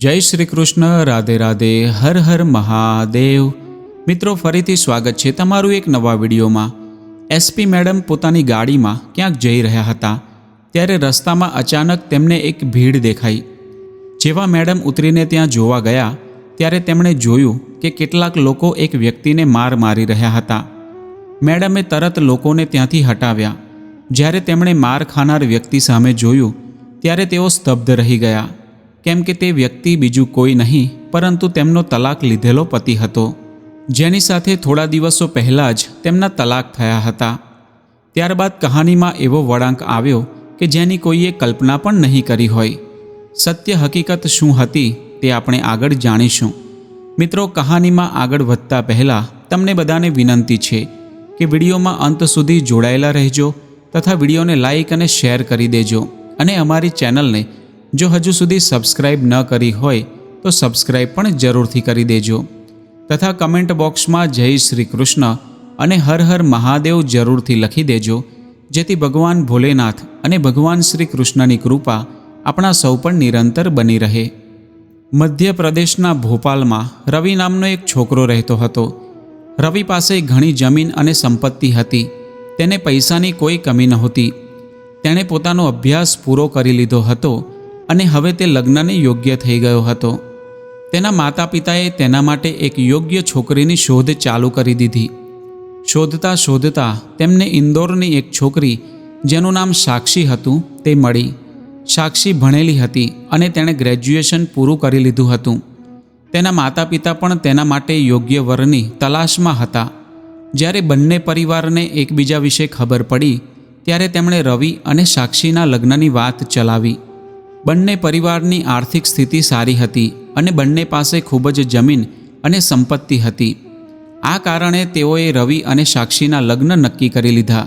જય શ્રી કૃષ્ણ, રાધે રાધે, હર હર મહાદેવ. મિત્રો, ફરીથી સ્વાગત છે તમારું એક નવા વિડીયોમાં. એસપી મેડમ પોતાની ગાડીમાં ક્યાંક જઈ રહ્યા હતા, ત્યારે રસ્તામાં અચાનક તેમને એક ભીડ દેખાઈ. જેવા મેડમ ઉતરીને ત્યાં જોવા ગયા, ત્યારે તેમણે જોયું કે કેટલાક લોકો એક વ્યક્તિને માર મારી રહ્યા હતા. મેડમે તરત લોકોને ત્યાંથી હટાવ્યા. જ્યારે તેમણે માર ખાનાર વ્યક્તિ સામે જોયું, ત્યારે તેઓ સ્તબ્ધ રહી ગયા. કેમ કે તે વ્યક્તિ બીજું કોઈ નહીં, પરંતુ તેમનો તલાક લીધેલો પતિ હતો. જેની સાથે થોડા દિવસો પહેલાં જ તેમના તલાક થયા હતા. ત્યારબાદ કહાનીમાં એવો વળાંક આવ્યો કે જેની કોઈએ કલ્પના પણ નહીં કરી હોય. સત્ય હકીકત શું હતી તે આપણે આગળ જાણીશું. મિત્રો, કહાનીમાં આગળ વધતા પહેલાં તમને બધાને વિનંતી છે કે વિડીયોમાં અંત સુધી જોડાયેલા રહેજો તથા વિડીયોને લાઈક અને શેર કરી દેજો અને અમારી ચેનલને જો હજુ સુધી સબસ્ક્રાઇબ ન કરી હોય, તો સબસ્ક્રાઇબ પણ જરૂરથી કરી દેજો. તથા કમેન્ટ બોક્સમાં જય શ્રી કૃષ્ણ અને હર હર મહાદેવ જરૂરથી લખી દેજો, જેથી ભગવાન ભોલેનાથ અને ભગવાન શ્રી કૃષ્ણની કૃપા આપણા સૌ પર નિરંતર બની રહે. મધ્યપ્રદેશના ભોપાલમાં રવિ નામનો એક છોકરો રહેતો હતો. રવિ પાસે ઘણી જમીન અને સંપત્તિ હતી. તેને પૈસાની કોઈ કમી નહોતી. તેણે પોતાનો અભ્યાસ પૂરો કરી લીધો હતો અને હવે તે લગ્નને યોગ્ય થઈ ગયો હતો. તેના માતા પિતાએ તેના માટે એક યોગ્ય છોકરીની શોધ ચાલુ કરી દીધી. શોધતા શોધતા તેમને ઇન્દોરની એક છોકરી, જેનું નામ સાક્ષી હતું, તે મળી. સાક્ષી ભણેલી હતી અને તેણે ગ્રેજ્યુએશન પૂરું કરી લીધું હતું. તેના માતા પિતા પણ તેના માટે યોગ્ય વરની તલાશમાં હતા. જ્યારે બંને પરિવારને એકબીજા વિશે ખબર પડી, ત્યારે તેમણે રવિ અને સાક્ષીના લગ્નની વાત ચલાવી. બંને પરિવારની આર્થિક સ્થિતિ સારી હતી અને બંને પાસે ખૂબ જ જમીન અને સંપત્તિ હતી. આ કારણે તેઓએ રવિ અને સાક્ષીના લગ્ન નક્કી કરી લીધા.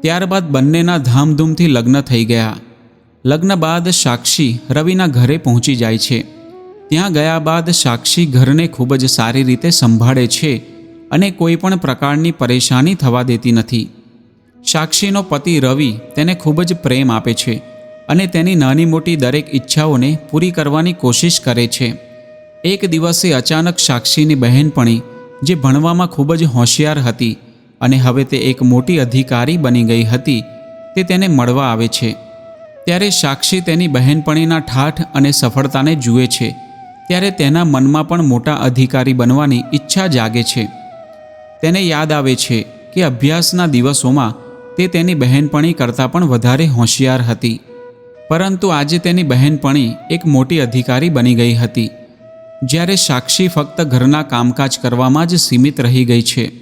ત્યારબાદ બંનેના ધામધૂમથી લગ્ન થઈ ગયા. લગ્ન બાદ સાક્ષી રવિના ઘરે પહોંચી જાય છે. ત્યાં ગયા બાદ સાક્ષી ઘરને ખૂબ જ સારી રીતે સંભાળે છે અને કોઈ પણ પ્રકારની પરેશાની થવા દેતી નથી. સાક્ષીનો પતિ રવિ તેને ખૂબ જ પ્રેમ આપે છે. અને તેની નાની મોટી દરેક ઈચ્છાઓને પૂરી કરવાની કોશિશ કરે છે. એક દિવસે અચાનક સાક્ષીની બહેનપણી, જે ભણવામાં ખૂબ જ હોશિયાર હતી અને હવે તે એક મોટી અધિકારી બની ગઈ હતી, તે તેને મળવા આવે છે. ત્યારે સાક્ષી તેની બહેનપણીના ઠાઠ અને સફળતાને જુએ છે. ત્યારે તેના મનમાં પણ મોટા અધિકારી બનવાની ઈચ્છા જાગે છે. તેને યાદ આવે છે કે અભ્યાસના દિવસોમાં તે તેની બહેનપણી કરતાં પણ વધારે હોશિયાર હતી. પરંતુ આજે તેની બહેનપણી એક મોટી અધિકારી બની ગઈ હતી. જ્યારે સાક્ષી ફક્ત ઘરના કામકાજ કરવામાં જ સીમિત રહી ગઈ છે.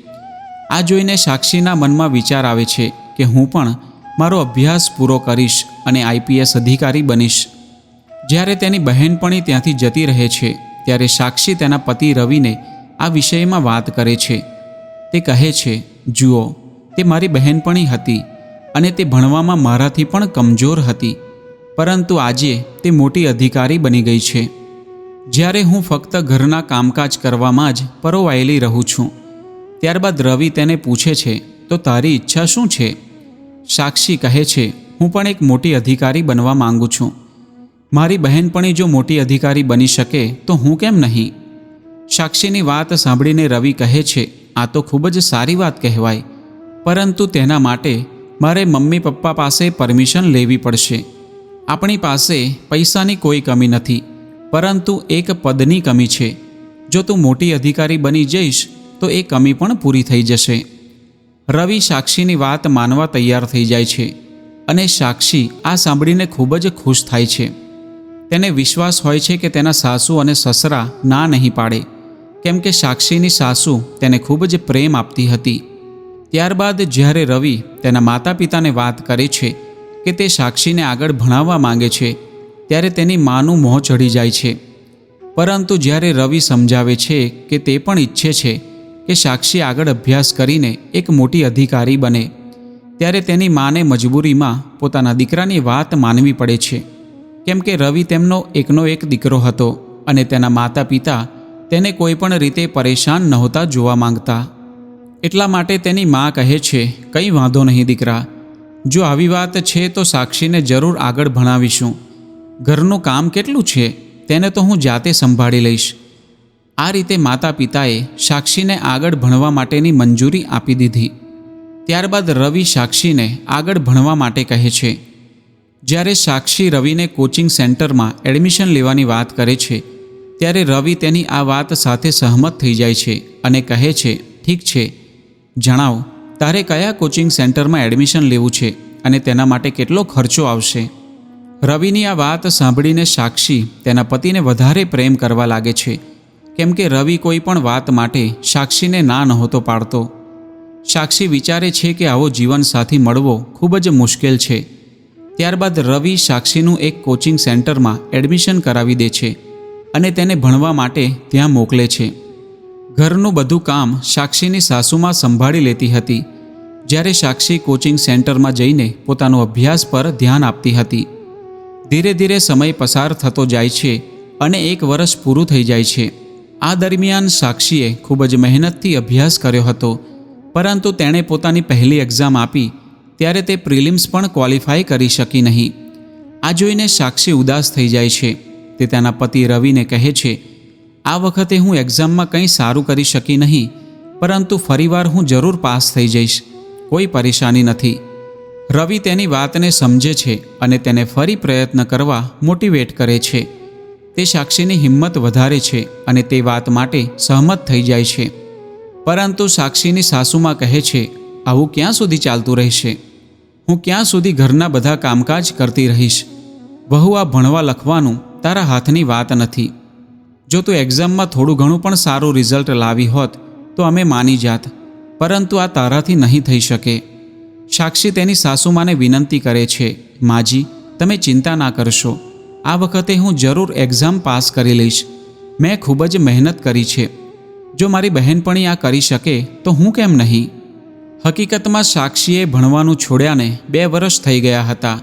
આ જોઈને સાક્ષીના મનમાં વિચાર આવે છે કે હું પણ મારો અભ્યાસ પૂરો કરીશ અને આઈપીએસ અધિકારી બનીશ. જ્યારે તેની બહેનપણી ત્યાંથી જતી રહે છે, ત્યારે સાક્ષી તેના પતિ રવિને આ વિષયમાં વાત કરે છે. તે કહે છે, જુઓ, તે મારી બહેનપણી હતી અને તે ભણવામાં મારાથી પણ કમજોર હતી. પરંતુ આજે તે મોટી અધિકારી બની ગઈ છે. જ્યારે હું ફક્ત ઘરના કામકાજ કરવામાં જ પરોવાયેલી રહું છું, ત્યારબાદ રવિ તેને પૂછે છે, તો તારી ઈચ્છા શું છે? સાક્ષી કહે છે, હું પણ એક મોટી અધિકારી બનવા માંગુ છું. મારી બહેનપણી જો મોટી અધિકારી બની શકે તો હું કેમ નહીં? સાક્ષીની વાત સાંભળીને રવિ કહે છે, આ તો ખૂબ જ સારી વાત કહેવાય. પરંતુ તેના માટે મારે મમ્મી પપ્પા પાસે પરમિશન લેવી પડશે. આપણી પાસે પૈસાની કોઈ કમી નથી, પરંતુ એક પદની કમી છે. જો તું મોટી અધિકારી બની જઈશ, તો એ કમી પણ પૂરી થઈ જશે. રવિ સાક્ષીની વાત માનવા તૈયાર થઈ જાય છે અને સાક્ષી આ સાંભળીને ખૂબ જ ખુશ થાય છે. તેને વિશ્વાસ હોય છે કે તેના સાસુ અને સસરા ના નહીં પાડે, કેમ કે સાક્ષીની સાસુ તેને ખૂબ જ પ્રેમ આપતી હતી. ત્યારબાદ જ્યારે રવિ તેના માતા પિતાને વાત કરે છે કે તે સાક્ષીને આગળ ભણાવવા માંગે છે, ત્યારે તેની માનું મોં ચડી જાય છે. પરંતુ જ્યારે રવિ સમજાવે છે કે તે પણ ઈચ્છે છે કે સાક્ષી આગળ અભ્યાસ કરીને એક મોટી અધિકારી બને, ત્યારે તેની માને મજબૂરીમાં પોતાના દીકરાની વાત માનવી પડે છે. કેમ કે રવિ તેમનો એકનો એક દીકરો હતો અને તેના માતા પિતા તેને કોઈ પણ રીતે પરેશાન નહોતા જોવા માંગતા. એટલા માટે તેની મા કહે છે, કંઈ વાંધો નહીં દીકરા જો આવી વાત છે તો સાક્ષીને જરૂર આગળ ભણાવીશું. ઘરનું કામ કેટલું છે તેને તો હું જાતે સંભાળી લઈશ. આ રીતે માતા પિતાએ સાક્ષીને આગળ ભણવા માટેની મંજૂરી આપી દીધી. ત્યારબાદ રવિ સાક્ષીને આગળ ભણવા માટે કહે છે. જ્યારે સાક્ષી રવિને કોચિંગ સેન્ટરમાં એડમિશન લેવાની વાત કરે છે, ત્યારે રવિ તેની આ વાત સાથે સહમત થઈ જાય છે અને કહે છે, ઠીક છે, જણાવ. તારે કયા કોચિંગ સેન્ટરમાં એડમિશન લેવું છે અને તેના માટે કેટલો ખર્ચો આવશે? રવિની આ વાત સાંભળીને સાક્ષી તેના પતિને વધારે પ્રેમ કરવા લાગે છે. કેમ કે રવિ કોઈ પણ વાત માટે સાક્ષીને ના નહોતો પાડતો. સાક્ષી વિચારે છે કે આવો જીવનસાથી મળવો ખૂબ જ મુશ્કેલ છે. ત્યારબાદ રવિ સાક્ષીનું એક કોચિંગ સેન્ટરમાં એડમિશન કરાવી દે છે અને તેને ભણવા માટે ત્યાં મોકલે છે. ઘરનું બધું કામ સાક્ષીની સાસુમાં સંભાળી લેતી હતી. જ્યારે સાક્ષી કોચિંગ સેન્ટરમાં જઈને પોતાનો અભ્યાસ પર ધ્યાન આપતી હતી. ધીરે ધીરે સમય પસાર થતો જાય છે અને એક વર્ષ પૂરું થઈ જાય છે. આ દરમિયાન સાક્ષીએ ખૂબ જ મહેનતથી અભ્યાસ કર્યો હતો. પરંતુ તેણે પોતાની પહેલી એક્ઝામ આપી, ત્યારે તે પ્રિલિમ્સ પણ ક્વોલિફાય કરી શકી નહીં. આ જોઈને સાક્ષી ઉદાસ થઈ જાય છે. તે તેના પતિ રવિને કહે છે આ વખતે હું એક્ઝામમાં કંઈ સારું કરી શકી નહીં, પરંતુ ફરીવાર હું જરૂર પાસ થઈ જઈશ. કોઈ પરેશાની નથી. રવિ તેની વાતને સમજે છે અને તેને ફરી પ્રયત્ન કરવા મોટિવેટ કરે છે. તે સાક્ષીની હિંમત વધારે છે અને તે વાત માટે સહમત થઈ જાય છે. પરંતુ સાક્ષીની સાસુમાં કહે છે, આવું ક્યાં સુધી ચાલતું રહેશે? હું ક્યાં સુધી ઘરના બધા કામકાજ કરતી રહીશ? વહુ આ ભણવા લખવાનું તારા હાથની વાત નથી. જો તું એક્ઝામમાં થોડું ઘણું પણ સારું રિઝલ્ટ લાવી હોત, તો અમે માની જાત. પરંતુ આ તારાથી નહીં થઈ શકે. સાક્ષી તેની સાસુમાને વિનંતી કરે છે, માજી, તમે ચિંતા ના કરશો. આ વખતે હું જરૂર એક્ઝામ પાસ કરી લઈશ. મેં ખૂબ જ મહેનત કરી છે. જો મારી બહેનપણી આ કરી શકે, તો હું કેમ નહીં? હકીકતમાં સાક્ષીએ ભણવાનું છોડ્યાને બે વર્ષ થઈ ગયા હતા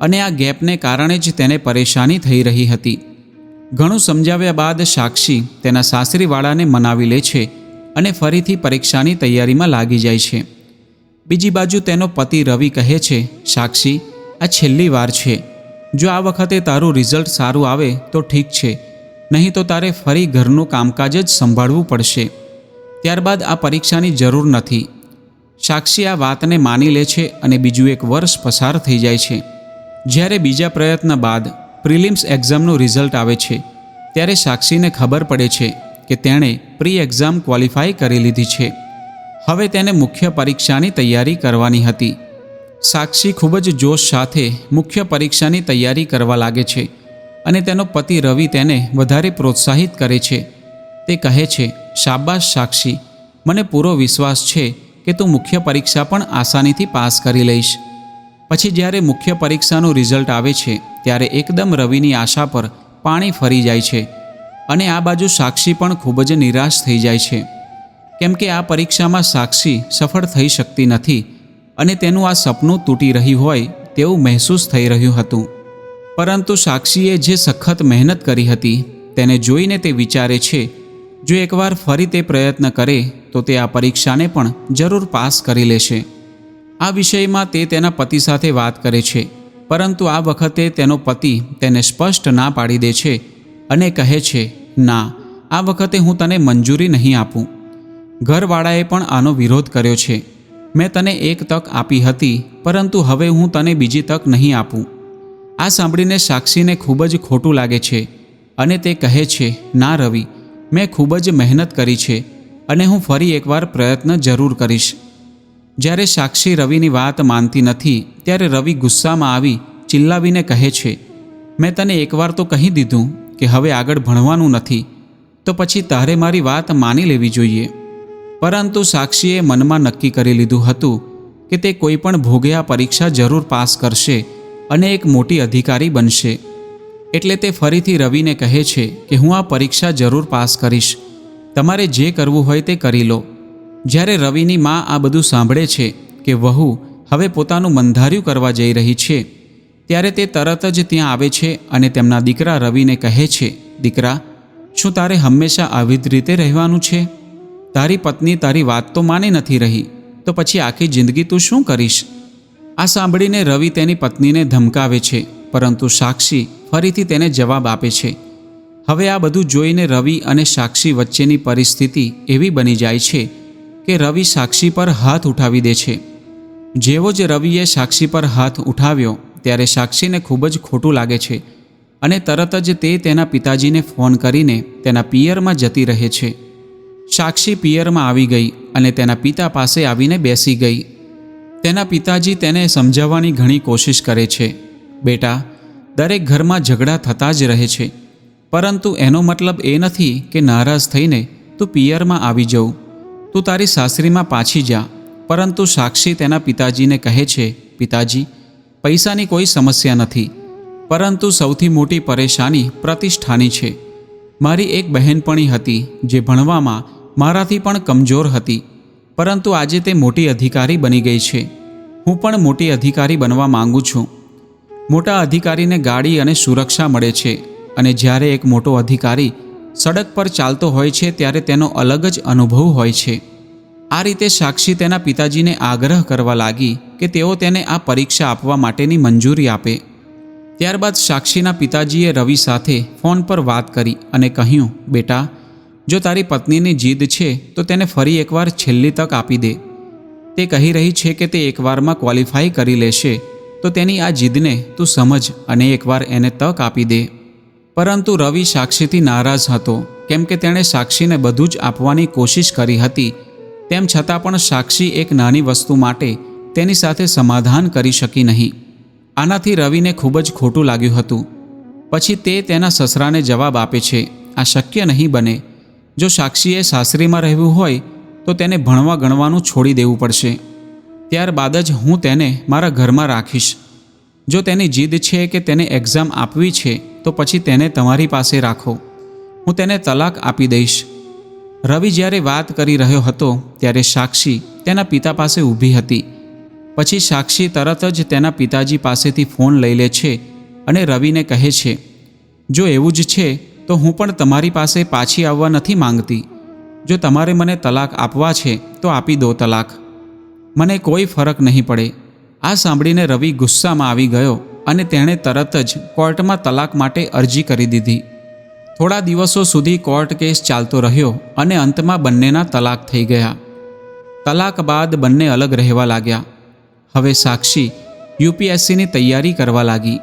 અને આ ગેપને કારણે જ તેને પરેશાની થઈ રહી હતી. ઘણું સમજાવ્યા બાદ સાક્ષી તેના સાસરીવાળાને મનાવી લે છે અને ફરીથી પરીક્ષાની તૈયારીમાં લાગી જાય છે. બીજી બાજુ તેનો પતિ રવિ કહે છે, સાક્ષી, આ છેલ્લી વાર છે. જો આ વખતે તારું રિઝલ્ટ સારું આવે તો ઠીક છે. નહીં તો તારે ફરી ઘરનું કામકાજ જ સંભાળવું પડશે. ત્યારબાદ આ પરીક્ષાની જરૂર નથી. સાક્ષી આ વાતને માની લે છે અને બીજું એક વર્ષ પસાર થઈ જાય છે. જ્યારે બીજા પ્રયત્ન બાદ પ્રિલિમ્સ એક્ઝામનું રિઝલ્ટ આવે છે. ત્યારે સાક્ષીને ખબર પડે છે કે તેણે પ્રી એક્ઝામ ક્વોલિફાય કરી લીધી છે. હવે તેને મુખ્ય પરીક્ષાની તૈયારી કરવાની હતી. સાક્ષી ખૂબ જ જોશ સાથે મુખ્ય પરીક્ષાની તૈયારી કરવા લાગે છે અને તેનો પતિ રવિ તેને વધારે પ્રોત્સાહિત કરે છે. તે કહે છે, શાબાશ સાક્ષી, મને પૂરો વિશ્વાસ છે કે તું મુખ્ય પરીક્ષા પણ આસાનીથી પાસ કરી લઈશ. પછી જ્યારે મુખ્ય પરીક્ષાનું રિઝલ્ટ આવે છે, ત્યારે એકદમ રવિની આશા પર પાણી ફરી જાય છે અને આ બાજુ સાક્ષી પણ ખૂબ જ નિરાશ થઈ જાય છે. કેમ કે આ પરીક્ષામાં સાક્ષી સફળ થઈ શકતી નથી અને તેનું આ સપનું તૂટી રહ્યું હોય તેવું મહેસૂસ થઈ રહ્યું હતું. પરંતુ સાક્ષીએ જે સખત મહેનત કરી હતી, તેને જોઈને તે વિચારે છે, જો એકવાર ફરી તે પ્રયત્ન કરે, તો તે આ પરીક્ષાને પણ જરૂર પાસ કરી લેશે. આ વિષયમાં તે તેના પતિ સાથે વાત કરે છે. પરંતુ આ વખતે તેનો પતિ તેને સ્પષ્ટ ના પાડી દે છે અને કહે છે, ના, આ વખતે હું તને મંજૂરી નહીં આપું. ઘરવાળાએ પણ આનો વિરોધ કર્યો છે. મેં તને એક તક આપી હતી, પરંતુ હવે હું તને બીજી તક નહીં આપું. આ સાંભળીને સાક્ષીને ખૂબ જ ખોટું લાગે છે અને તે કહે છે, ના રવિ, મેં ખૂબ જ મહેનત કરી છે અને હું ફરી એકવાર પ્રયત્ન જરૂર કરીશ. જ્યારે સાક્ષી રવિની વાત માનતી નથી, ત્યારે રવિ ગુસ્સામાં આવી ચિલ્લાવીને કહે છે, મેં તને એકવાર તો કહી દીધું કે હવે આગળ ભણવાનું નથી, તો પછી તારે મારી વાત માની લેવી જોઈએ. પરંતુ સાક્ષીએ મનમાં નક્કી કરી લીધું હતું કે તે કોઈ પણ ભોગે આ પરીક્ષા જરૂર પાસ કરશે અને એક મોટી અધિકારી બનશે. એટલે તે ફરીથી રવિને કહે છે કે, હું આ પરીક્ષા જરૂર પાસ કરીશ. તમારે જે કરવું હોય તે કરી લો. જ્યારે રવિની મા આ બધું સાંભળે છે કે વહુ હવે પોતાનું મંધાર્યું કરવા જઈ રહી છે, ત્યારે તે તરત જ ત્યાં આવે છે અને તેમના દીકરા રવિને કહે છે, દીકરા, શું તારે હંમેશા આવી જ રીતે રહેવાનું છે? તારી પત્ની તારી વાત તો માની નથી રહી, તો પછી આખી જિંદગી તું શું કરીશ? આ સાંભળીને રવિ તેની પત્નીને ધમકાવે છે, પરંતુ સાક્ષી ફરીથી તેને જવાબ આપે છે, હવે આ બધું જોઈને રવિ અને સાક્ષી વચ્ચેની પરિસ્થિતિ એવી બની જાય છે કે રવિ સાક્ષી પર હાથ ઉઠાવી દે છે. જેવો જ રવિએ સાક્ષી પર હાથ ઉઠાવ્યો, ત્યારે સાક્ષીને ખૂબ જ ખોટું લાગે છે અને તરત જ તે તેના પિતાજીને ફોન કરીને તેના પિયરમાં જતી રહે છે. સાક્ષી પિયરમાં આવી ગઈ અને તેના પિતા પાસે આવીને બેસી ગઈ. તેના પિતાજી તેને સમજાવવાની ઘણી કોશિશ કરે છે. બેટા, દરેક ઘરમાં ઝઘડા થતા જ રહે છે. પરંતુ એનો મતલબ એ નથી કે નારાજ થઈને તું પિયરમાં આવી જવું તું તારી સાસરીમાં પાછી જા. પરંતુ સાક્ષી તેના પિતાજીને કહે છે, પિતાજી, પૈસાની કોઈ સમસ્યા નથી. પરંતુ સૌથી મોટી પરેશાની પ્રતિષ્ઠાની છે. મારી એક બહેનપણી હતી જે ભણવામાં મારાથી પણ કમજોર હતી. પરંતુ આજે તે મોટી અધિકારી બની ગઈ છે. હું પણ મોટી અધિકારી બનવા માંગુ છું. મોટા અધિકારીને ગાડી અને સુરક્ષા મળે છે. અને જ્યારે એક મોટો અધિકારી સડક પર ચાલતો હોય છે ત્યારે તેનો અલગ જ અનુભવ હોય છે. આ રીતે સાક્ષી તેના પિતાજીને આગ્રહ કરવા લાગી કે તેઓ તેને આ પરીક્ષા આપવા માટેની મંજૂરી આપે. ત્યારબાદ સાક્ષીના પિતાજીએ રવિ સાથે ફોન પર વાત કરી અને કહ્યું, બેટા, જો તારી પત્નીની જીદ છે, તો તેને ફરી એકવાર છેલ્લી તક આપી દે. તે કહી રહી છે કે તે એકવારમાં ક્વોલિફાય કરી લેશે, તો તેની આ જીદને તું સમજ અને એકવાર એને તક આપી દે. પરંતુ રવિ સાક્ષીથી નારાજ હતો, કેમ કે તેણે સાક્ષીને બધું જ આપવાની કોશિશ કરી હતી, તેમ છતાં પણ સાક્ષી એક નાની વસ્તુ માટે તેની સાથે સમાધાન કરી શકી નહીં. આનાથી રવિને ખૂબ જ ખોટું લાગ્યું હતું. પછી તે તેના સસરાને જવાબ આપે છે, આ શક્ય નહીં બને. જો સાક્ષીએ સાસરીમાં રહેવું હોય, તો તેને ભણવા ગણવાનું છોડી દેવું પડશે. ત્યારબાદ જ હું તેને મારા ઘરમાં રાખીશ. જો તેની જીદ છે કે તેને એક્ઝામ આપવી છે, તો પછી તેને તમારી પાસે રાખો. હું તેને તલાક આપી દઈશ. રવિ જ્યારે વાત કરી રહ્યો હતો, ત્યારે સાક્ષી તેના પિતા પાસે ઊભી હતી. પછી સાક્ષી તરત જ તેના પિતાજી પાસેથી ફોન લઈ લે છે અને રવિને કહે છે, જો એવું જ છે, તો હું પણ તમારી પાસે પાછી આવવા નથી માંગતી. જો તમારે મને તલાક આપવા છે, તો આપી દો તલાક. મને કોઈ ફરક નહીં પડે. આ સાંભળીને રવિ ગુસ્સામાં આવી ગયો અને તેણે તરત જ કોર્ટમાં તલાક માટે અરજી કરી દીધી. થોડા દિવસો સુધી કોર્ટ કેસ ચાલતો રહ્યો અને અંતમાં બંનેના તલાક થઈ ગયા. તલાક બાદ બંને અલગ રહેવા લાગ્યા. હવે સાક્ષી યુપીએસસીની તૈયારી કરવા લાગી.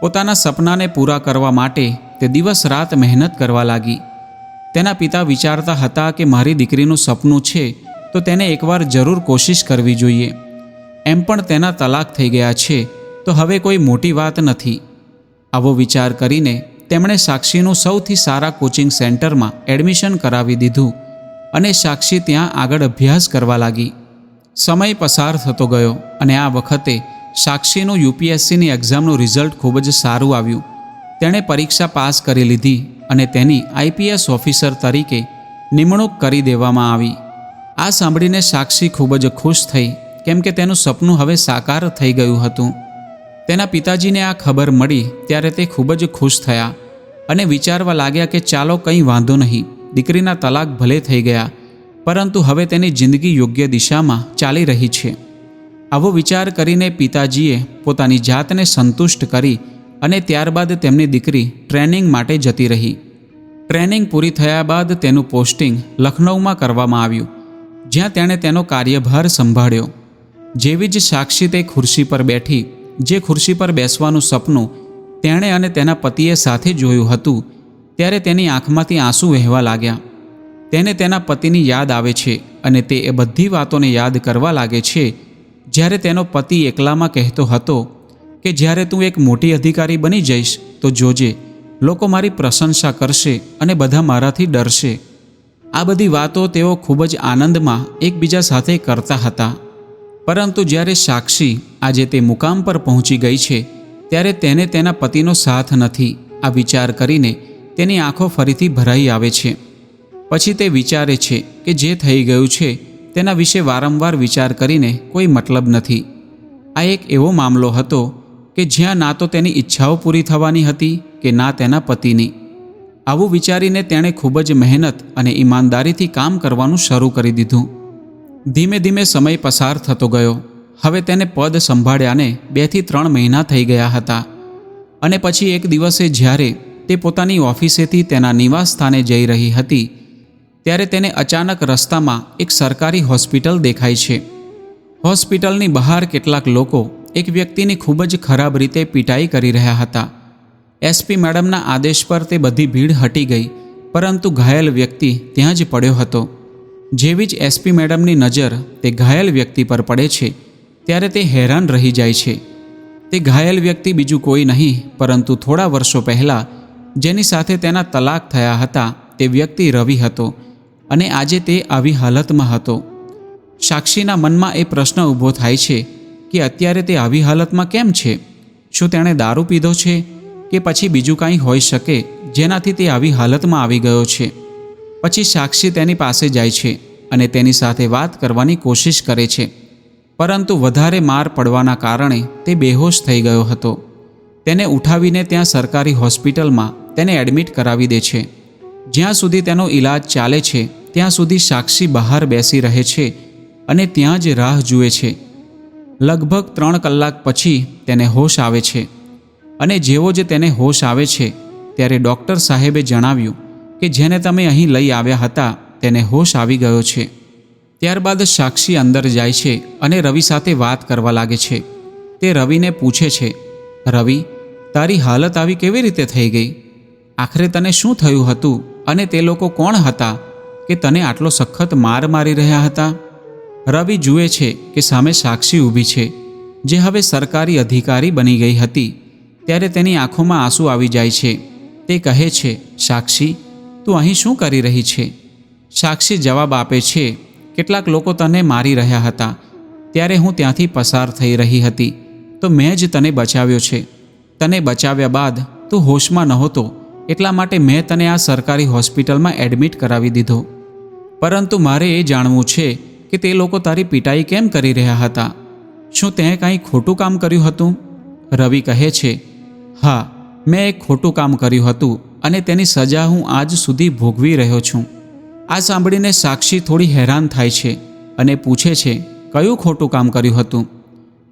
પોતાના સપનાને પૂરા કરવા માટે તે દિવસ રાત મહેનત કરવા લાગી. તેના પિતા વિચારતા હતા કે મારી દીકરીનું સપનું છે તો તેને એકવાર જરૂર કોશિશ કરવી જોઈએ. એમ પણ તેના તલાક થઈ ગયા છે, તો હવે કોઈ મોટી વાત નથી. આવો વિચાર કરીને તેમણે સાક્ષીનું સૌથી સારા કોચિંગ સેન્ટરમાં એડમિશન કરાવી દીધું અને સાક્ષી ત્યાં આગળ અભ્યાસ કરવા લાગી. સમય પસાર થતો ગયો અને આ વખતે સાક્ષીનું યુપીએસસીની એક્ઝામનું રિઝલ્ટ ખૂબ જ સારું આવ્યું. તેણે પરીક્ષા પાસ કરી લીધી અને તેની આઈપીએસ ઓફિસર તરીકે નિમણૂક કરી દેવામાં આવી. આ સાંભળીને સાક્ષી ખૂબ જ ખુશ થઈ કેમ કે તેનું સપનું હવે સાકાર થઈ ગયું હતું. તેના પિતાજીને આ ખબર મળી ત્યારે તે ખૂબ જ ખુશ થયા અને વિચારવા લાગ્યા કે ચાલો કંઈ વાંધો નહીં, દીકરીના તલાક ભલે થઈ ગયા, પરંતુ હવે તેની જિંદગી યોગ્ય દિશામાં ચાલી રહી છે. આવો વિચાર કરીને પિતાજીએ પોતાની જાતને સંતુષ્ટ કરી અને ત્યારબાદ તેમની દીકરી ટ્રેનિંગ માટે જતી રહી. ટ્રેનિંગ પૂરી થયા બાદ તેનું પોસ્ટિંગ લખનૌમાં કરવામાં આવ્યું, જ્યાં તેણે તેનો કાર્યભાર સંભાળ્યો. જેવી જ સાક્ષી તે ખુરશી પર બેઠી, જે ખુરશી પર બેસવાનું સપનું તેણે અને તેના પતિએ સાથે જોયું હતું, ત્યારે તેની આંખમાંથી આંસુ વહેવા લાગ્યા. તેને તેના પતિની યાદ આવે છે અને તે એ બધી વાતોને યાદ કરવા લાગે છે. જ્યારે તેનો પતિ એકલામાં કહેતો હતો કે, જ્યારે તું એક મોટી અધિકારી બની જઈશ, તો જોજે, લોકો મારી પ્રશંસા કરશે અને બધા મારાથી ડરશે. આ બધી વાતો તેઓ ખૂબ જ આનંદમાં એકબીજા સાથે કરતા હતા. પરંતુ જ્યારે સાક્ષી આજે તે મુકામ પર પહોંચી ગઈ છે, ત્યારે તેને તેના પતિનો સાથ નથી. આ વિચાર કરીને તેની આંખો ફરીથી ભરાઈ આવે છે. પછી તે વિચારે છે કે જે થઈ ગયું છે, તેના વિશે વારંવાર વિચાર કરીને કોઈ મતલબ નથી. આ એક એવો મામલો હતો કે જ્યાં ના તો તેની ઈચ્છાઓ પૂરી થવાની હતી કે ના તેના પતિની. આવું વિચારીને તેણે ખૂબ જ મહેનત અને ઈમાનદારીથી કામ કરવાનું શરૂ કરી દીધું. ધીમે ધીમે સમય પસાર થતો ગયો. હવે તેને પદ સંભાળ્યાને બેથી ત્રણ મહિના થઈ ગયા હતા. અને પછી એક દિવસે જ્યારે તે પોતાની ઓફિસેથી તેના નિવાસ સ્થાને જઈ રહી હતી, ત્યારે તેને અચાનક રસ્તામાં એક સરકારી હોસ્પિટલ દેખાય છે. હોસ્પિટલની બહાર કેટલાક લોકો એક વ્યક્તિની ખૂબ જ ખરાબ રીતે પીટાઈ કરી રહ્યા હતા. એસપી મેડમના આદેશ પર તે બધી ભીડ હટી ગઈ, પરંતુ ઘાયલ વ્યક્તિ ત્યાં જ પડ્યો હતો. જેવી જ એસપી મેડમની નજર તે ઘાયલ વ્યક્તિ પર પડે છે, ત્યારે તે હેરાન રહી જાય છે. તે ઘાયલ વ્યક્તિ બીજું કોઈ નહીં, પરંતુ થોડા વર્ષો પહેલાં જેની સાથે તેના તલાક થયા હતા, તે વ્યક્તિ રવિ હતો અને આજે તે આવી હાલતમાં હતો. સાક્ષીના મનમાં એ પ્રશ્ન ઊભો થાય છે કે અત્યારે તે આવી હાલતમાં કેમ છે? શું તેણે દારૂ પીધો છે કે પછી બીજું કાંઈ હોઈ શકે જેનાથી તે આવી હાલતમાં આવી ગયો છે? પછી સાક્ષી તેની પાસે જાય છે અને તેની સાથે વાત કરવાની કોશિશ કરે છે. પરંતુ વધારે માર પડવાના કારણે તે બેહોશ થઈ ગયો હતો. તેને ઉઠાવીને ત્યાં સરકારી હોસ્પિટલમાં તેને એડમિટ કરાવી દે છે. જ્યાં સુધી તેનો ઈલાજ ચાલે છે, ત્યાં સુધી સાક્ષી બહાર બેસી રહે છે અને ત્યાં જ રાહ જુએ છે. લગભગ ત્રણ કલાક પછી તેને હોશ આવે છે. અને જેવો જ તેને હોશ આવે છે, ત્યારે ડૉક્ટર સાહેબે જણાવ્યું કે જેને તમે અહીં લઈ આવ્યા હતા, તેને હોશ આવી ગયો છે. ત્યારબાદ સાક્ષી અંદર જાય છે અને રવિ સાથે વાત કરવા લાગે છે. તે રવિને પૂછે છે, રવિ, તારી હાલત આવી કેવી રીતે થઈ ગઈ? આખરે તને શું થયું હતું? અને તે લોકો કોણ હતા કે તને આટલો સખત માર મારી રહ્યા હતા? રવિ જુએ છે કે સામે સાક્ષી ઊભી છે, જે હવે સરકારી અધિકારી બની ગઈ હતી. ત્યારે તેની આંખોમાં આંસુ આવી જાય છે. તે કહે છે, સાક્ષી તું અહીં શું કરી રહી છે? સાક્ષી જવાબ આપે છે, કેટલાક લોકો તને મારી રહ્યા હતા. ત્યારે હું ત્યાંથી પસાર થઈ રહી હતી. તો મેં જ તને બચાવ્યો છે. તને બચાવ્યા બાદ તું હોશમાં નહોતો, એટલા માટે મેં તને આ સરકારી હોસ્પિટલમાં એડમિટ કરાવી દીધો. પરંતુ મારે એ જાણવું છે કે તે લોકો તારી પિટાઈ કેમ કરી રહ્યા હતા? શું તેણે કાંઈ ખોટું કામ કર્યું હતું? રવિ કહે છે, હા મેં એક ખોટું કામ કર્યું હતું અને તેની સજા હું આજ સુધી ભોગવી રહ્યો છું. આ સાંભળીને સાક્ષી થોડી હેરાન થાય છે અને પૂછે છે, કયું ખોટું કામ કર્યું હતું?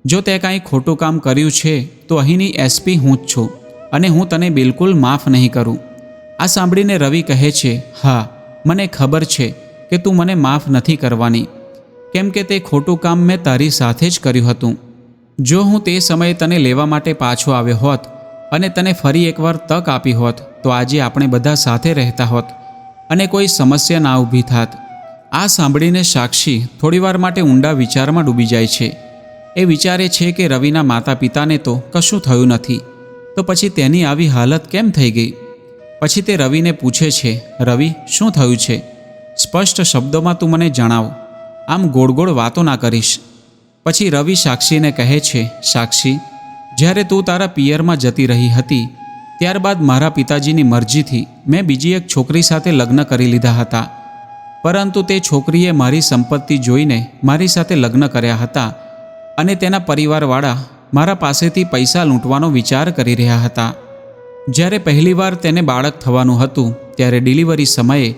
જો તે કાંઈ ખોટું કામ કર્યું છે, તો અહીંની એસપી હું જ છું અને હું તને બિલકુલ માફ નહીં કરું. આ સાંભળીને રવિ કહે છે, હા, મને ખબર છે કે તું મને માફ નથી કરવાની. કેમ કે તે ખોટું કામ મેં તારી સાથે જ કર્યું હતું. જો હું તે સમયે તને લેવા માટે પાછો આવ્યો હોત અને તને ફરી એકવાર તક આપી હોત, તો આજે આપણે બધા સાથે રહેતા હોત અને કોઈ સમસ્યા ના ઊભી થાત. આ સાંભળીને સાક્ષી થોડીવાર માટે ઊંડા વિચારમાં ડૂબી જાય છે. એ વિચારે છે કે રવિના માતા પિતાને તો કશું થયું નથી. તો પછી તેની આવી હાલત કેમ થઈ ગઈ? પછી તે રવિને પૂછે છે, રવિ, શું થયું છે? સ્પષ્ટ શબ્દોમાં તું મને જણાવ. આમ ગોળ ગોળ વાતો ના કરીશ. પછી રવિ સાક્ષીને કહે છે, સાક્ષી જ્યારે તું તારા પિયરમાં જતી રહી હતી, ત્યારબાદ મારા પિતાજીની મરજીથી મેં બીજી એક છોકરી સાથે લગ્ન કરી લીધા હતા. પરંતુ તે છોકરીએ મારી સંપત્તિ જોઈને મારી સાથે લગ્ન કર્યા હતા અને તેના પરિવારવાળા મારા પાસેથી પૈસા લૂંટવાનો વિચાર કરી રહ્યા હતા. જ્યારે પહેલીવાર તેને બાળક થવાનું હતું, ત્યારે ડિલિવરી સમયે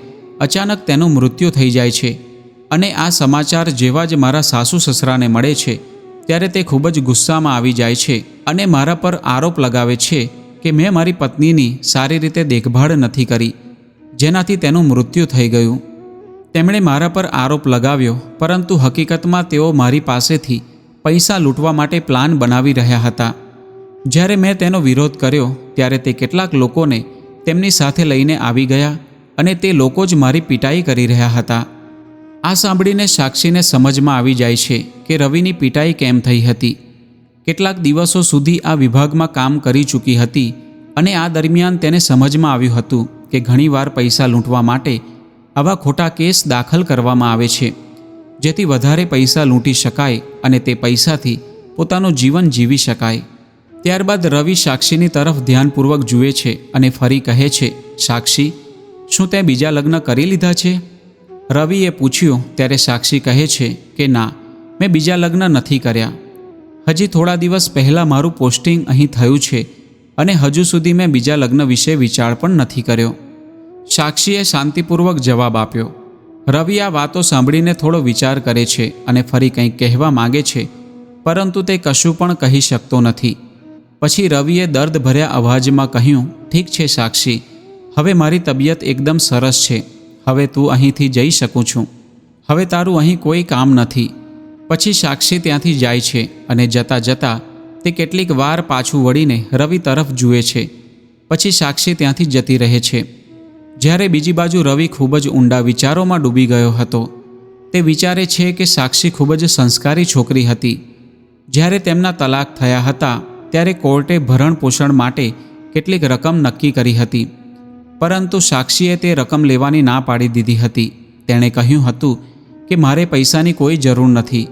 અચાનક તેનું મૃત્યુ થઈ જાય છે અને આ સમાચાર જેવા જ મારા સાસુ સસરાને મળે છે. ત્યારે તે ખૂબ જ ગુસ્સામાં આવી જાય છે અને મારા પર આરોપ લગાવે છે કે મેં મારી પત્નીની સારી રીતે દેખભાળ નથી કરી, જેનાથી તેનું મૃત્યુ થઈ ગયું. તેમણે મારા પર આરોપ લગાવ્યો, પરંતુ હકીકતમાં તેઓ મારી પાસેથી પૈસા લૂંટવા માટે પ્લાન બનાવી રહ્યા હતા. જ્યારે મેં તેનો વિરોધ કર્યો, ત્યારે તે કેટલાક લોકોને તેમની સાથે લઈને આવી ગયા અને તે લોકો જ મારી પીટાઈ કરી રહ્યા હતા. આ સાંભળીને સાક્ષીને સમજમાં આવી જાય છે કે રવિની પીટાઈ કેમ થઈ હતી. કેટલાક દિવસો સુધી આ વિભાગમાં કામ કરી ચૂકી હતી અને આ દરમિયાન તેને સમજમાં આવ્યું હતું કે ઘણીવાર પૈસા લૂંટવા માટે આવા ખોટા કેસ દાખલ કરવામાં આવે છે. જેથી વધારે પૈસા લૂંટી શકાય અને તે પૈસાથી પોતાનું જીવન જીવી શકાય. ત્યારબાદ રવિ સાક્ષીની તરફ ધ્યાનપૂર્વક જુએ છે અને ફરી કહે છે, સાક્ષી, શું તે બીજા લગ્ન કરી લીધા છે? રવિએ પૂછ્યું, ત્યારે સાક્ષી કહે છે કે ના, મેં બીજા લગ્ન નથી કર્યા. હજી થોડા દિવસ પહેલાં મારું પોસ્ટિંગ અહીં થયું છે અને હજુ સુધી મેં બીજા લગ્ન વિશે વિચાર પણ નથી કર્યો. સાક્ષીએ શાંતિપૂર્વક જવાબ આપ્યો, રવિ આ વાતો સાંભળીને થોડો વિચાર કરે છે અને ફરી કંઈક કહેવા માગે છે, પરંતુ તે કશું પણ કહી શકતો નથી. પછી રવિએ દર્દભર્યા અવાજમાં કહ્યું, ઠીક છે સાક્ષી, હવે મારી તબિયત એકદમ સરસ છે. હવે તું અહીંથી જઈ શકું છું. હવે તારું અહીં કોઈ કામ નથી. પછી સાક્ષી ત્યાંથી જાય છે અને જતાં જતાં તે કેટલીક વાર પાછું વળીને રવિ તરફ જુએ છે. પછી સાક્ષી ત્યાંથી જતી રહે છે. જ્યારે બીજી બાજુ રવિ ખૂબ જ ઊંડા વિચારોમાં ડૂબી ગયો હતો. તે વિચારે છે કે સાક્ષી ખૂબ જ સંસ્કારી છોકરી હતી. જ્યારે તેમના તલાક થયા હતા, ત્યારે કોર્ટે ભરણપોષણ માટે કેટલીક રકમ નક્કી કરી હતી. પરંતુ સાક્ષીએ તે રકમ લેવાની ના પાડી દીધી હતી. તેણે કહ્યું હતું કે, મારે પૈસાની કોઈ જરૂર નથી.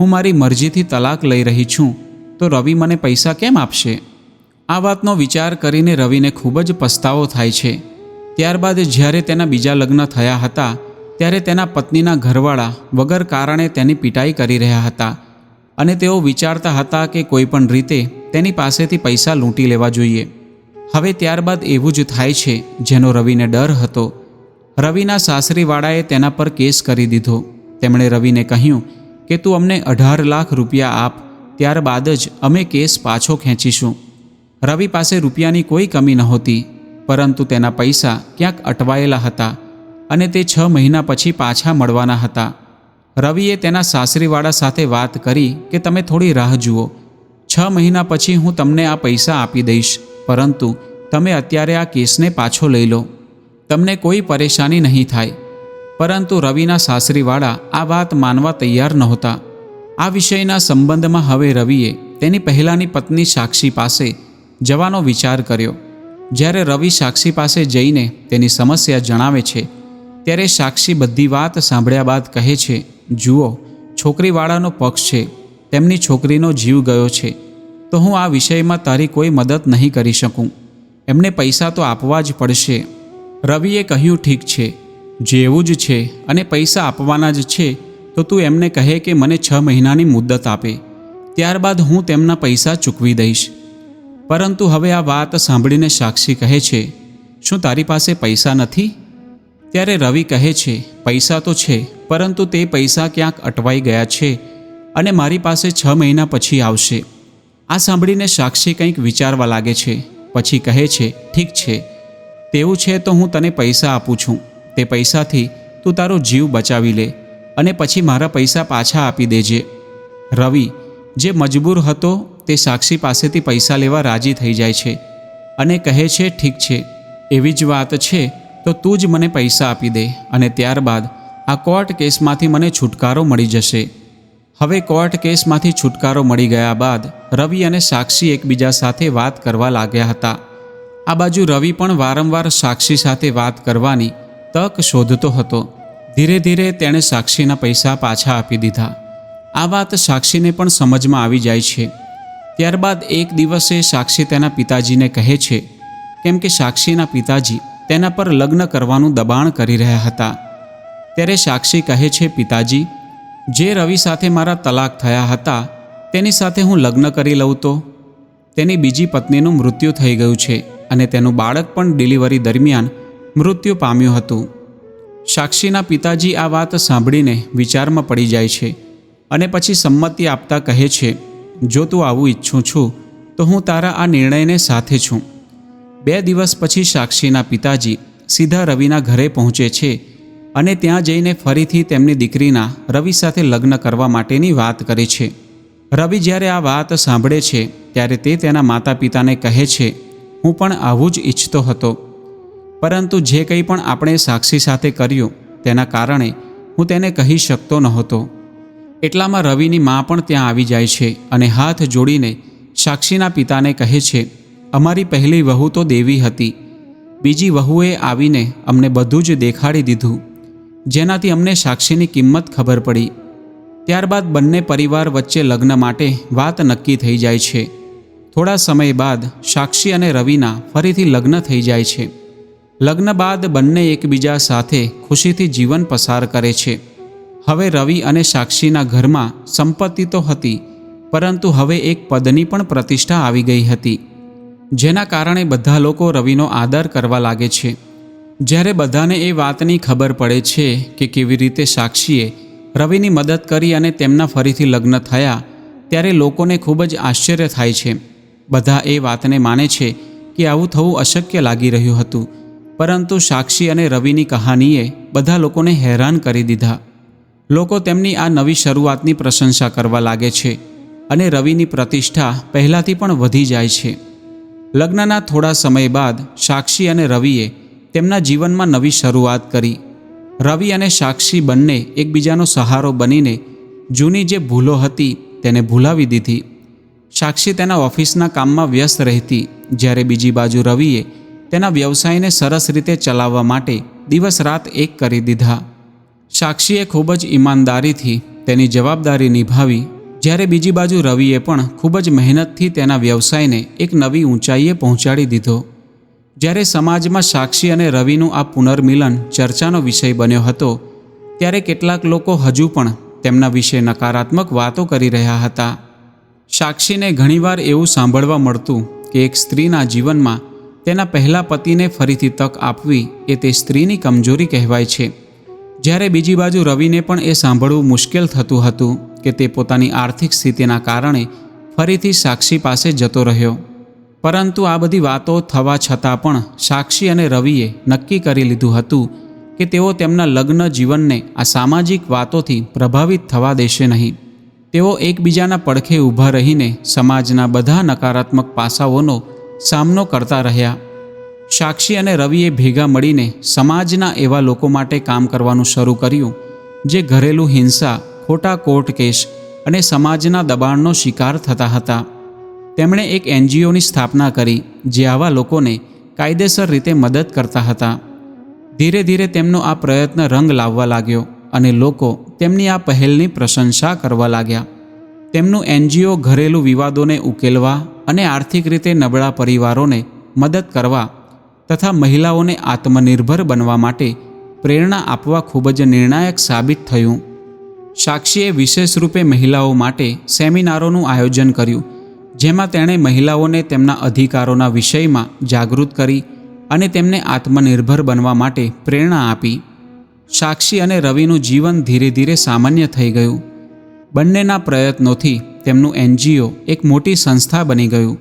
હું મારી મરજીથી તલાક લઈ રહી છું. તો રવિ મને પૈસા કેમ આપશે? આ વાતનો વિચાર કરીને રવિને ખૂબ જ પસ્તાવો થાય છે. ત્યારબાદ જ્યારે તેના બીજા લગ્ન થયા હતા, ત્યારે તેના પત્નીના ઘરવાળા વગર કારણે તેની પીટાઈ કરી રહ્યા હતા અને તેઓ વિચારતા હતા કે કોઈપણ રીતે તેની પાસેથી પૈસા લૂંટી લેવા જોઈએ. હવે ત્યારબાદ એવું જ થાય છે, જેનો રવિને ડર હતો. રવિના સાસરીવાળાએ તેના પર કેસ કરી દીધો. તેમણે રવિને કહ્યું કે, તું અમને અઢાર લાખ રૂપિયા આપ, ત્યારબાદ જ અમે કેસ પાછો ખેંચીશું. રવિ પાસે રૂપિયાની કોઈ કમી નહોતી, પરંતુ તેના પૈસા ક્યાંક અટવાયેલા હતા અને તે છ મહિના પછી પાછા મળવાના હતા. રવિએ તેના સાસરીવાળા સાથે વાત કરી કે, તમે થોડી રાહ જુઓ. છ મહિના પછી હું તમને આ પૈસા આપી દઈશ. પરંતુ તમે અત્યારે આ કેસને પાછો લઈ લો. તમને કોઈ પરેશાની નહીં થાય. પરંતુ રવિના સાસરીવાળા આ વાત માનવા તૈયાર નહોતા. આ વિષયના સંબંધમાં હવે રવિએ તેની પહેલાંની પત્ની સાક્ષી પાસે જવાનો વિચાર કર્યો. જ્યારે રવિ સાક્ષી પાસે જઈને તેની સમસ્યા જણાવે છે, ત્યારે સાક્ષી બધી વાત સાંભળ્યા બાદ કહે છે, જુઓ, છોકરીવાળાનો પક્ષ છે. તેમની છોકરીનો જીવ ગયો છે. તો હું આ વિષયમાં તારી કોઈ મદદ નહીં કરી શકું. એમને પૈસા તો આપવા જ પડશે. રવિએ કહ્યું, ઠીક છે. જેવું જ છે અને પૈસા આપવાના જ છે, તો તું એમને કહે કે મને છ મહિનાની મુદ્દત આપે. ત્યારબાદ હું તેમના પૈસા ચૂકવી દઈશ. પરંતુ હવે આ વાત સાંભળીને સાક્ષી કહે છે, શું તારી પાસે પૈસા નથી? ત્યારે રવિ કહે છે, પૈસા તો છે, પરંતુ તે પૈસા ક્યાંક અટવાઈ ગયા છે અને મારી પાસે છ મહિના પછી આવશે. આ સાંભળીને સાક્ષી કંઈક વિચારવા લાગે છે, પછી કહે છે, ઠીક છે, તેવું છે તો હું તને પૈસા આપું છું. તે પૈસાથી તું તારો જીવ બચાવી લે અને પછી મારા પૈસા પાછા આપી દેજે. રવિ, જે મજબૂર હતો, તે સાક્ષી પાસેથી પૈસા લેવા રાજી થઈ જાય છે અને કહે છે, ઠીક છે, એવી જ વાત છે, તો તું જ મને પૈસા આપી દે. અને ત્યારબાદ આ કોર્ટ કેસમાંથી મને છુટકારો મળી જશે. હવે કોર્ટ કેસમાંથી છુટકારો મળી ગયા બાદ રવિ અને સાક્ષી એકબીજા સાથે વાત કરવા લાગ્યા હતા. આ બાજુ રવિ પણ વારંવાર સાક્ષી સાથે વાત કરવાની તક શોધતો હતો. ધીરે ધીરે તેણે સાક્ષીના પૈસા પાછા આપી દીધા. આ વાત સાક્ષીને પણ સમજમાં આવી જાય છે. ત્યારબાદ એક દિવસે સાક્ષી તેના પિતાજીને કહે છે કેમ કે સાક્ષીના પિતાજી તેના પર લગ્ન કરવાનું દબાણ કરી રહ્યા હતા. ત્યારે સાક્ષી કહે છે, પિતાજી જે રવિ સાથે મારા તલાક થયા હતા, તેની સાથે હું લગ્ન કરી લઉં તો? તેની બીજી પત્નીનું મૃત્યુ થઈ ગયું છે અને તેનું બાળક પણ ડિલિવરી દરમિયાન મૃત્યુ પામ્યું હતું. સાક્ષીના પિતાજી આ વાત સાંભળીને વિચારમાં પડી જાય છે અને પછી સંમતિ આપતા કહે છે, જો તું આવું ઈચ્છું છું, તો હું તારા આ નિર્ણયને સાથે છું. બે દિવસ પછી સાક્ષીના પિતાજી સીધા રવિના ઘરે પહોંચે છે અને ત્યાં જઈને ફરીથી તેમની દીકરીના રવિ સાથે લગ્ન કરવા માટેની વાત કરે છે. રવિ જ્યારે આ વાત સાંભળે છે, ત્યારે તે તેના માતા પિતાને કહે છે, હું પણ આવું જ ઈચ્છતો હતો. પરંતુ જે કંઈ પણ આપણે સાક્ષી સાથે કર્યું, તેના કારણે હું તેને કહી શકતો નહોતો. એટલામાં રવિની મા પણ ત્યાં આવી જાય છે અને હાથ જોડીને સાક્ષીના પિતાને કહે છે, અમારી પહેલી વહુ તો દેવી હતી. બીજી વહુએ આવીને અમને બધું જ દેખાડી દીધું. જેનાથી અમને સાક્ષીની કિંમત ખબર પડી. ત્યારબાદ બંને પરિવાર વચ્ચે લગ્ન માટે વાત નક્કી થઈ જાય છે. થોડા સમય બાદ સાક્ષી અને રવિના ફરીથી લગ્ન થઈ જાય છે. લગ્ન બાદ બંને એકબીજા સાથે ખુશીથી જીવન પસાર કરે છે. હવે રવિ અને સાક્ષીના ઘરમાં સંપત્તિ તો હતી, પરંતુ હવે એક પદની પણ પ્રતિષ્ઠા આવી ગઈ હતી. જેના કારણે બધા લોકો રવિનો આદર કરવા લાગે છે. જ્યારે બધાને એ વાતની ખબર પડે છે કે કેવી રીતે સાક્ષીએ રવિની મદદ કરી અને તેમના ફરીથી લગ્ન થયા, ત્યારે લોકોને ખૂબ જ આશ્ચર્ય થાય છે. બધા એ વાતને માને છે કે આવું થવું અશક્ય લાગી રહ્યું હતું. પરંતુ સાક્ષી અને રવિની કહાનીએ બધા લોકોને હેરાન કરી દીધા. લોકો તેમની આ નવી શરૂઆતની પ્રશંસા કરવા લાગે છે અને રવિની પ્રતિષ્ઠા પહેલાંથી પણ વધી જાય છે. લગ્નના થોડા સમય બાદ સાક્ષી અને રવિએ તેમના જીવનમાં નવી શરૂઆત કરી. રવિ અને સાક્ષી બંને એકબીજાનો સહારો બનીને જૂની જે ભૂલો હતી તેને ભૂલાવી દીધી. સાક્ષી તેના ઓફિસના કામમાં વ્યસ્ત રહેતી, જ્યારે બીજી બાજુ રવિએ તેના વ્યવસાયને સરસ રીતે ચલાવવા માટે દિવસ રાત એક કરી દીધા. સાક્ષીએ ખૂબ જ ઈમાનદારીથી તેની જવાબદારી નિભાવી, જ્યારે બીજી બાજુ રવિએ પણ ખૂબ જ મહેનતથી તેના વ્યવસાયને એક નવી ઊંચાઈએ પહોંચાડી દીધો. જ્યારે સમાજમાં સાક્ષી અને રવિનું આ પુનર્મિલન ચર્ચાનો વિષય બન્યો હતો, ત્યારે કેટલાક લોકો હજુ પણ તેમના વિશે નકારાત્મક વાતો કરી રહ્યા હતા. સાક્ષીને ઘણીવાર એવું સાંભળવા મળતું કે એક સ્ત્રીના જીવનમાં તેના પહેલા પતિને ફરીથી તક આપવી એ તે સ્ત્રીની કમજોરી કહેવાય છે. જ્યારે બીજી બાજુ રવિને પણ એ સાંભળવું મુશ્કેલ થતું હતું કે તે પોતાની આર્થિક સ્થિતિના કારણે ફરીથી સાક્ષી પાસે જતો રહ્યો. પરંતુ આ બધી વાતો થવા છતાં પણ સાક્ષી અને રવિએ નક્કી કરી લીધું હતું કે તેઓ તેમના લગ્ન જીવનને આ સામાજિક વાતોથી પ્રભાવિત થવા દેશે નહીં. તેઓ એકબીજાના પડખે ઊભા રહીને સમાજના બધા નકારાત્મક પાસાઓનો સામનો કરતા રહ્યા. સાક્ષી અને રવિએ ભેગા મળીને સમાજના એવા લોકો માટે કામ કરવાનું શરૂ કર્યું, જે ઘરેલું હિંસા, ખોટા કોર્ટ કેસ અને સમાજના દબાણનો શિકાર થતા હતા. તેમણે એક એનજીઓની સ્થાપના કરી, જે આવા લોકોને કાયદેસર રીતે મદદ કરતા હતા. ધીરે ધીરે તેમનો આ પ્રયત્ન રંગ લાવવા લાગ્યો અને લોકો તેમની આ પહેલની પ્રશંસા કરવા લાગ્યા. તેમનું એનજીઓ ઘરેલું વિવાદોને ઉકેલવા અને આર્થિક રીતે નબળા પરિવારોને મદદ કરવા તથા મહિલાઓને આત્મનિર્ભર બનવા માટે પ્રેરણા આપવા ખૂબ જ નિર્ણાયક સાબિત થયું. સાક્ષીએ વિશેષ રૂપે મહિલાઓ માટે સેમિનારોનું આયોજન કર્યું. જેમાં તેણે મહિલાઓને તેમના અધિકારોના વિષયમાં જાગૃત કરી અને તેમને આત્મનિર્ભર બનવા માટે પ્રેરણા આપી. સાક્ષી અને રવિનું જીવન ધીરે ધીરે સામાન્ય થઈ ગયું. બંનેના પ્રયત્નોથી તેમનું એનજીઓ એક મોટી સંસ્થા બની ગયું,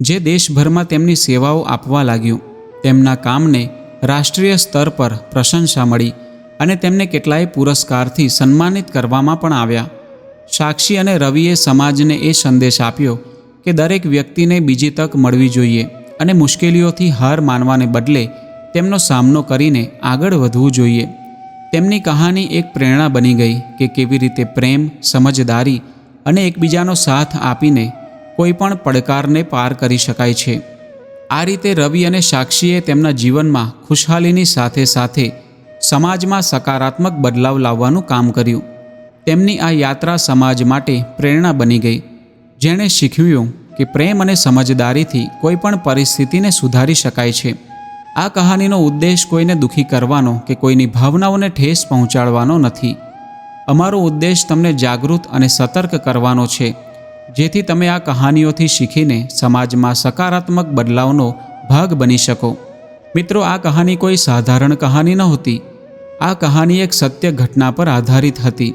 જે દેશભરમાં તેમની સેવાઓ આપવા લાગ્યું. તેમના કામને રાષ્ટ્રીય સ્તર પર પ્રશંસા મળી અને તેમને કેટલાય પુરસ્કારથી સન્માનિત કરવામાં પણ આવ્યા. સાક્ષી અને રવિએ સમાજને એ સંદેશ આપ્યો કે દરેક વ્યક્તિને બીજી તક મળવી જોઈએ અને મુશ્કેલીઓથી હાર માનવાને બદલે તેમનો સામનો કરીને આગળ વધવું જોઈએ. તેમની કહાની એક પ્રેરણા બની ગઈ કે કેવી રીતે પ્રેમ, સમજદારી અને એકબીજાનો સાથ આપીને કોઈ પણ પડકારને પાર કરી શકાય છે. આ રીતે રવિ અને સાક્ષીએ તેમના જીવનમાં ખુશહાલીની સાથે સાથે સમાજમાં સકારાત્મક બદલાવ લાવવાનું કામ કર્યું. તેમની આ યાત્રા સમાજ માટે પ્રેરણા બની ગઈ જેણે શીખવ્યું કે પ્રેમ અને સમજદારીથી કોઈ પણ પરિસ્થિતિને સુધારી શકાય છે. આ કહાનીનો ઉદ્દેશ કોઈને દુઃખી કરવાનો કે કોઈની ભાવનાઓને ઠેસ પહોંચાડવાનો નથી. અમારો ઉદ્દેશ તમને જાગૃત અને સતર્ક કરવાનો છે. જેથી તમે આ કહાનીઓથી શીખીને સમાજમાં સકારાત્મક બદલાવનો ભાગ બની શકો. મિત્રો, આ કહાની કોઈ સાધારણ કહાની નહોતી. આ કહાની એક સત્ય ઘટના પર આધારિત હતી.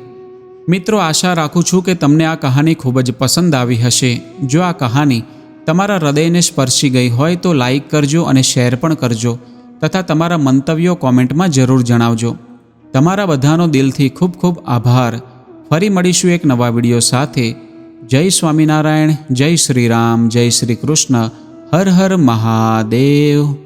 મિત્રો, આશા રાખું છું કે તમને આ કહાની ખૂબ જ પસંદ આવી હશે. જો આ કહાની તમારા હૃદયને સ્પર્શી ગઈ હોય તો લાઈક કરજો અને શેર પણ કરજો તથા તમારા મંતવ્યો કોમેન્ટમાં જરૂર જણાવજો. તમારા બધાનો દિલથી ખૂબ ખૂબ આભાર. ફરી મળીશું એક નવા વીડિયો સાથે. જય સ્વામિનારાયણ, જય શ્રી રામ, જય શ્રી કૃષ્ણ. હર હર મહાદેવ.